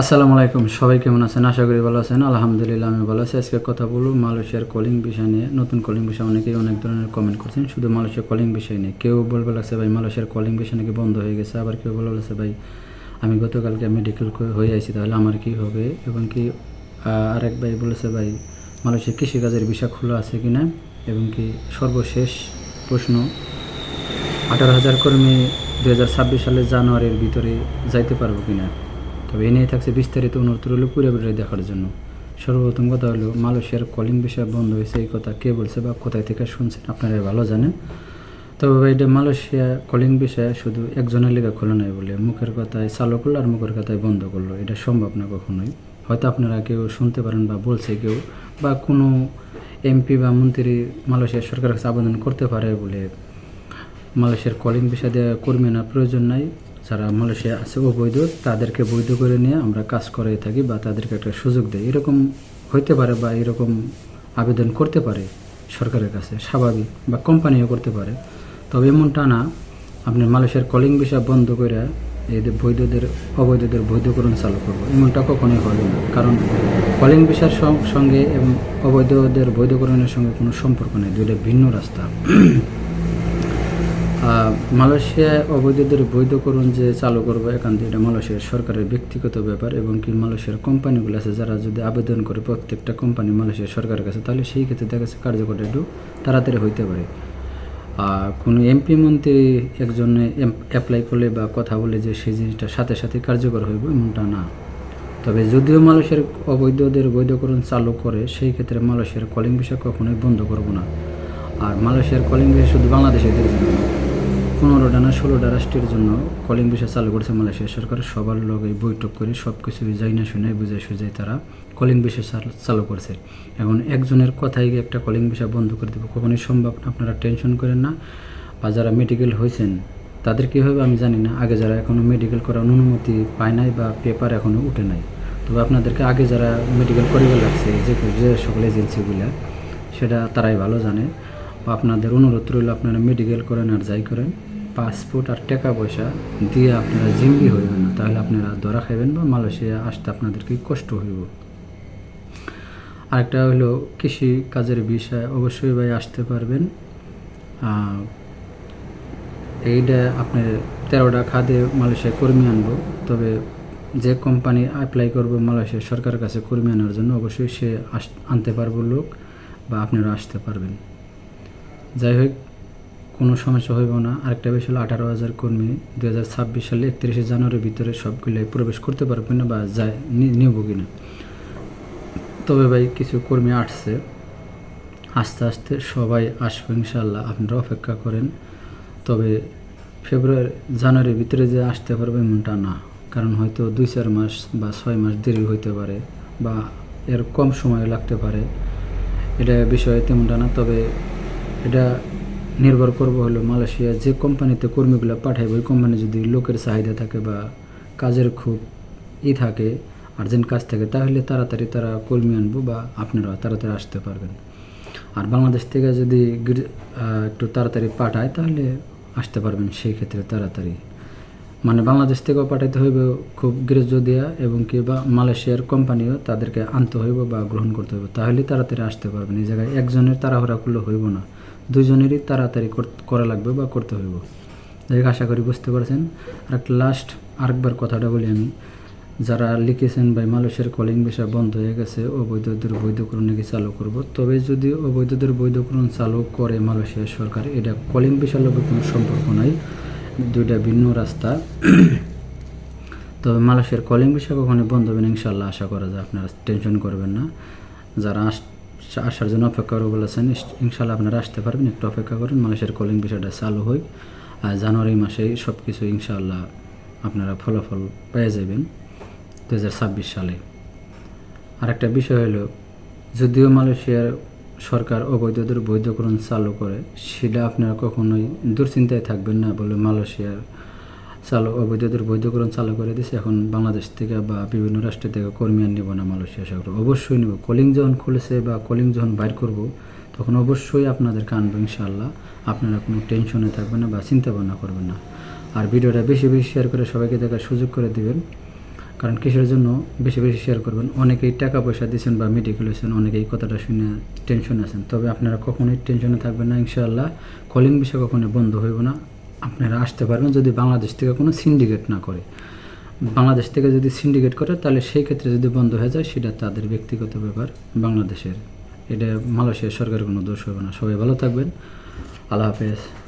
আসসালামু আলাইকুম, সবাই কেমন আছেন? আশা করি ভালো আছেন। আলহামদুলিল্লাহ, আমি ভালো আছি। আজকে কথা বলব মালয়েশিয়ার কলিং বিষয় নিয়ে। নতুন কলিং বিষয় অনেকেই অনেক ধরনের কমেন্ট করছেন। শুধু মালয়েশিয়ার কলিং বিষয় নিয়ে। কেউ বলবে লাগছে, ভাই, মালয়েশিয়ার কলিং বিষয় নাকি বন্ধ হয়ে গেছে? আবার কেউ বলবে লাগছে, ভাই, আমি গতকালকে মেডিকেল হয়ে আইছি, তাহলে আমার কি হবে? এবং কি আরেক ভাই বলেছে, ভাই, মালয়েশিয়ার কৃষিকাজের বিষয় খোলা আছে কি না? এবং কি, সর্বশেষ প্রশ্ন, আঠারো হাজার কর্মী দু সালের জানুয়ারির ভিতরে যাইতে পারব কিনা তবে এ নিয়ে থাকছে বিস্তারিত অনুরোধ রইল পুরো দেখার জন্য। সর্বপ্রথম কথা হলো, মালয়েশিয়ার কলিং বিষয় বন্ধ হয়েছে, এই কথা কে বলছে বা কোথায় থেকে শুনছেন আপনারা ভালো জানেন। তবে এটা মালয়েশিয়া কলিং বিষয়ে শুধু একজনের লেখা খোলা নাই বলে মুখের কথায় চালু করল আর মুখের কথায় বন্ধ করল, এটা সম্ভব না কখনোই। হয়তো আপনারা কেউ শুনতে পারেন বা বলছে কেউ, বা কোনো এমপি বা মন্ত্রী মালয়েশিয়ার সরকারের কাছে আবেদন করতে পারে বলে মালয়েশিয়ার কলিং ভিসা দেওয়া কর্মী না, প্রয়োজন নাই। যারা মালয়েশিয়া আছে অবৈধ তাদেরকে বৈধ করে নিয়ে আমরা কাজ করে থাকি বা তাদেরকে একটা সুযোগ দেয় এরকম হইতে পারে বা এরকম আবেদন করতে পারে সরকারের কাছে, স্বাভাবিক বা কোম্পানিও করতে পারে। তবে এমনটা না, আপনি মালয়েশিয়ার কলিং ভিসা বন্ধ করে এদের বৈধদের, অবৈধদের বৈধকরণ চালু করব, এমনটা কখনোই হবে না। কারণ কলিং ভিসার সঙ্গে এবং অবৈধদের বৈধকরণের সঙ্গে কোনো সম্পর্ক নেই, দুইটা ভিন্ন রাস্তা। মালয়েশিয়ায় অবৈধদের বৈধকরণ যে চালু করবে একান্ত এটা মালয়েশিয়ার সরকারের ব্যক্তিগত ব্যাপার এবং কি মালয়েশিয়ার কোম্পানিগুলো আছে যারা যদি আবেদন করে প্রত্যেকটা কোম্পানি মালয়েশিয়ার সরকারের কাছে, তাহলে সেই ক্ষেত্রে দেখা যাচ্ছে কার্যকর একটু তাড়াতাড়ি হইতে পারে। আর কোনো এমপি মন্ত্রী একজনে অ্যাপ্লাই করলে বা কথা বলে যে সেই জিনিসটা সাথে সাথে কার্যকর হইব, এমনটা না। তবে যদিও মালয়েশিয়ার অবৈধদের বৈধকরণ চালু করে, সেই ক্ষেত্রে মালয়েশিয়ার কলিং বিষয় কখনোই বন্ধ করব না। আর মালয়েশিয়ার কলিং বিষয় শুধু বাংলাদেশের জন্য না। ডানা ষোলোটা রাষ্ট্রের জন্য কলিং বিষয় চালু করেছে মালয়েশিয়া সরকার। সবার লগে বৈঠক করে সব কিছু যাই না শুনে বুঝে সুঝে তারা কলিং বিষয় চাল- করছে। এখন একজনের কথাই গিয়ে একটা কলিং বিষয় বন্ধ করে দেবো, কখনোই সম্ভব না, আপনারা টেনশন করেন না। বা যারা মেডিকেল হয়েছেন তাদের কী হবে আমি জানি না। আগে যারা এখনও মেডিকেল করার অনুমতি পায় নাই বা পেপার এখনও উঠে নাই। তবে আপনাদেরকে আগে যারা মেডিকেল করিবে লাগছে, যে যে সকল এজেন্সিগুলো সেটা তারাই ভালো জানে। আপনাদের অনুরোধ রইল আপনারা মেডিকেল করেন আর যাই করেন। পাসপোর্ট আর টাকা পয়সা দিয়ে আপনারা জিম্বি হইবেন না। তাহলে আপনারা ধরা খাইবেন বা মালয়েশিয়া আসতে আপনাদেরকে কষ্ট হইব। আরেকটা হলো কৃষি কাজের বিষয়। অবশ্যই ভাই আসতে পারবেন। এইটা আপনার তেরোটা খাদে মালয়েশিয়া কর্মী আনব। তবে যে কোম্পানি অ্যাপ্লাই করব মালয়েশিয়া সরকারের কাছে কর্মী আনার জন্য অবশ্যই সে আনতে পারব লোক বা আপনারা আসতে পারবেন। যাই হোক কোনো সমস্যা হইব না। আরেকটা বিষয় হলো আঠারো হাজার কর্মী দু হাজার ছাব্বিশ সালে একত্রিশে জানুয়ারির ভিতরে সবগুলো প্রবেশ করতে পারবে না বা যায় নি- নিব কিনা। তবে ভাই, কিছু কর্মী আসছে। আস্তে আস্তে সবাই আসবে ইনশাল্লাহ আপনারা অপেক্ষা করেন। তবে ফেব্রুয়ারি জানুয়ারির ভিতরে যে আসতে পারবে এমনটা না। কারণ হয়তো দুই চার মাস বা ছয় মাস দেরি হইতে পারে বা এর কম সময় লাগতে পারে। এটা বিষয়ে তেমনটা না, তবে এটা নির্ভর করব হলো মালয়েশিয়া। যে কোম্পানিতে কর্মীগুলো পাঠাইবে, ওই কোম্পানি যদি লোকের চাহিদা থাকে বা কাজের খুব ই থাকে আর্জেন্ট কাজ থাকে, তাহলে তাড়াতাড়ি তারা কর্মী আনব বা আপনারা তাড়াতাড়ি আসতে পারবেন। আর বাংলাদেশ থেকে যদি একটু তাড়াতাড়ি পাঠায়, তাহলে আসতে পারবেন সেই ক্ষেত্রে তাড়াতাড়ি। মানে বাংলাদেশ থেকেও পাঠাইতে হইবে খুব গ্রেজ দিয়া এবং কি বা মালয়েশিয়ার কোম্পানিও তাদেরকে আনতে হইব বা গ্রহণ করতে হইব। তাহলে তাড়াতাড়ি আসতে পারবেন। এই জায়গায় একজনের তাড়াহুড়া করলে হইব না। দুইজনেরই তাড়াতাড়ি কর- লাগবে বা করতে হইব। যাই আশা করি বুঝতে পারছেন। আর একটা লাস্ট আরেকবার কথাটা বলি আমি। যারা লিখেছেন ভাই মালয়েশিয়ার কলিং বিষয় বন্ধ হয়ে গেছে, অবৈধদের বৈধকরণ নাকি চালু করব? তবে যদি অবৈধদের বৈধকরণ চালু করে মালয়েশিয়ার সরকার, এটা কলিং বিষয়ের লোকের কোনো সম্পর্ক নাই। দুইটা ভিন্ন রাস্তা। তবে মালয়েশিয়ার কলিং বিষয় কখনো বন্ধ হবে না ইনশাল্লাহ আশা করা যায়, আপনারা টেনশন করবেন না। যারা আসার জন্য অপেক্ষা করে বলেছেন। ইনশাল্লাহ আপনারা আসতে পারবেন, একটু অপেক্ষা করেন। মালয়েশিয়ার কলিং বিষয়টা চালু হোক। আর জানুয়ারি মাসে সব কিছু ইনশাল্লাহ আপনারা ফলাফল পেয়ে যাবেন দু হাজার ছাব্বিশ সালে। আরেকটা বিষয় হলো, যদিও মালয়েশিয়ার সরকার অবৈধদের বৈধকরণ চালু করে, সেটা আপনারা কখনোই দুশ্চিন্তায় থাকবেন না বলে মালয়েশিয়ার চালু অবৈধদের বৈধকরণ চালু করে দিয়েছে এখন বাংলাদেশ থেকে বা বিভিন্ন রাষ্ট্র থেকে কর্মী আর নেব না মালয়েশিয়া সরকার অবশ্যই নেব। কলিং যখন খুলেছে বা কলিং যখন বাইর করব, তখন অবশ্যই আপনাদেরকে আনব ইনশাআল্লাহ। আপনারা কোনো টেনশনে থাকবেন না বা চিন্তা ভাবনা করবেন না। আর ভিডিওটা বেশি বেশি শেয়ার করে সবাইকে দেখার সুযোগ করে দিবেন। কারণ কিসের জন্য বেশি বেশি শেয়ার করবেন? অনেকেই টাকা পয়সা দিয়েছেন বা মেডিকেল হয়েছেন, অনেকেই কথাটা শুনে টেনশন আছেন। তবে আপনারা কখনোই টেনশনে থাকবেন না ইনশাআল্লাহ। কলিং বিষয় কখনোই বন্ধ হইব না। আপনারা আসতে পারবেন যদি বাংলাদেশ থেকে কোনো সিন্ডিকেট না করে। বাংলাদেশ থেকে যদি সিন্ডিকেট করে, তাহলে সেই ক্ষেত্রে যদি বন্ধ হয়ে যায়, সেটা তাদের ব্যক্তিগত ব্যাপার, বাংলাদেশের। এটা মালয়েশিয়া সরকারের কোনো দোষ হবে না। সবাই ভালো থাকবেন। আল্লাহ হাফেজ।